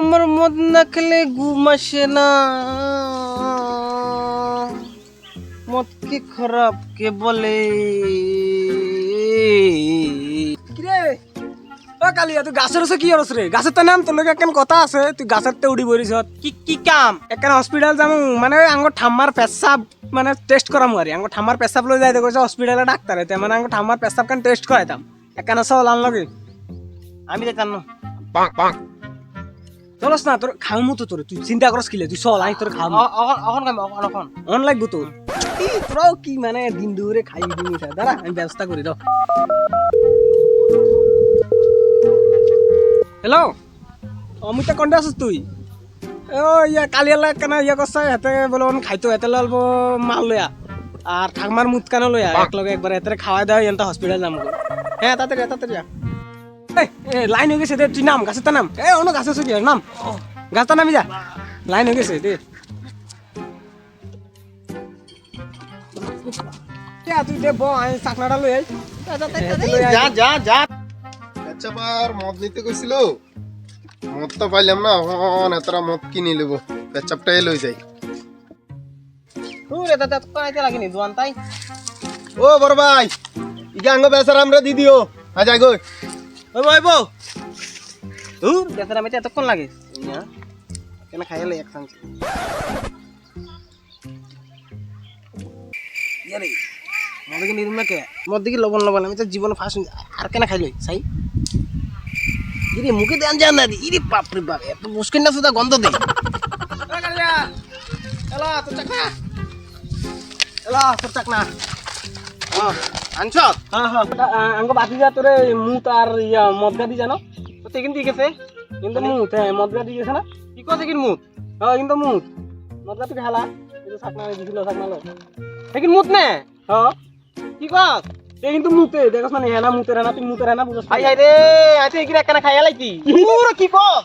আমার মদ না খেলে ঘুম আসে না। মদ কি খারাপ কে বলে? কিরে? ও কালিয়া তুই গাছের ওসে কি করছ রে? গাছের তো নাম তোর লগে একখান কথা আছে তুই গাছের তে উড়ি বরিস কি কি কাম? একখান হসপিটাল যাব মানে আঙ্গ ঠাম্মার পেশাব মানে টেস্ট করাম আর। আঙ্গ ঠাম্মার পেশাব লই যাইতে কইছে হসপিটালে ডাক্তার এতে মানে আঙ্গ ঠাম্মার পেশাব কান টেস্ট করাইতাম। একখান সল আন লগে। আমি দেখতাম না। চলস না তোর খামু তো তোর তুই চিন্তা করস কিলে তুই চল আমি তোর খামু অখন খাম অখন অখন অন লাগবো তো কি তোরাও কি মানে দিন দূরে খাই দিন দাঁড়া আমি ব্যবস্থা করি দাও হ্যালো অমিতা কন্ডে আছিস তুই? ও ইয়া কালি কালিয়ালা কেন ইয়া করছে হেতে বলে ওন খাইতো হেতে লব মাল লয়া আর ঠাকমার মুত কানো লয়া এক লগে একবার হেতে খাওয়াই দেওয়া এনতা হসপিটাল যাম। হ্যাঁ তাড়াতাড়ি তাড়াতাড়ি লাইন হয়ে গেছে দে তুই নাম গাছের নাম। এ অন্য গাছে আছে কি আর নাম। গাছটা নামি যা। লাইন হয়ে গেছে দে। তুই দে আমি চাকনাটা লই। যা যা যা। আচ্ছা বার মদ নিতে কইছিল মদ তো পাইলাম না এতটা মদ কিনে নেব পেচাপটাই লই যাই তুই রে দাদা করাইতে লাগেনি জোয়ান তাই? ও বড় ভাই ইকে আঙ্গ বেসার আমরা দি দিও আজ আই গই ওই বই বউ। তুই বেচারা এতক্ষণ লাগে। না কেন খাইলে এক সাংছে ইয়ারে মদ কি নিরুম না কে? মদ দিকে লবণ লবণ আমি তো জীবনে ফাঁস আর কেন খাইলই সাই ইরে মুখে দেন জান না ইরে বাপ রে বাপ এত মুশকিল না সুদা গন্ধ দে। এলা তোর চাকনা। এলা তোর চাকনা। আনছ? হ্যাঁ হ্যাঁ। আঙ্গ বাতি যা তোরে মুত আর ইয়া মদগা দি জানো? তো তেকিন দিয়ে গেছে। কিন্তু মুত হ্যাঁ মদগা দি গেছে না? কি কথা কিন মুত? হ্যাঁ কিন্তু মুত। মদগা তুই খেলা কিন্তু চাকনা দিছিল চাকনা লো তেকিন মুত নে? হ্যাঁ কি কস? এ কিন্তু মুতে দেখছ মানে হেনা মুতে না তুই মুতে না। বুঝছ হাই হাই রে আইতে এগিরে কেন খাইয়া লাইতি। পুরো কি কস?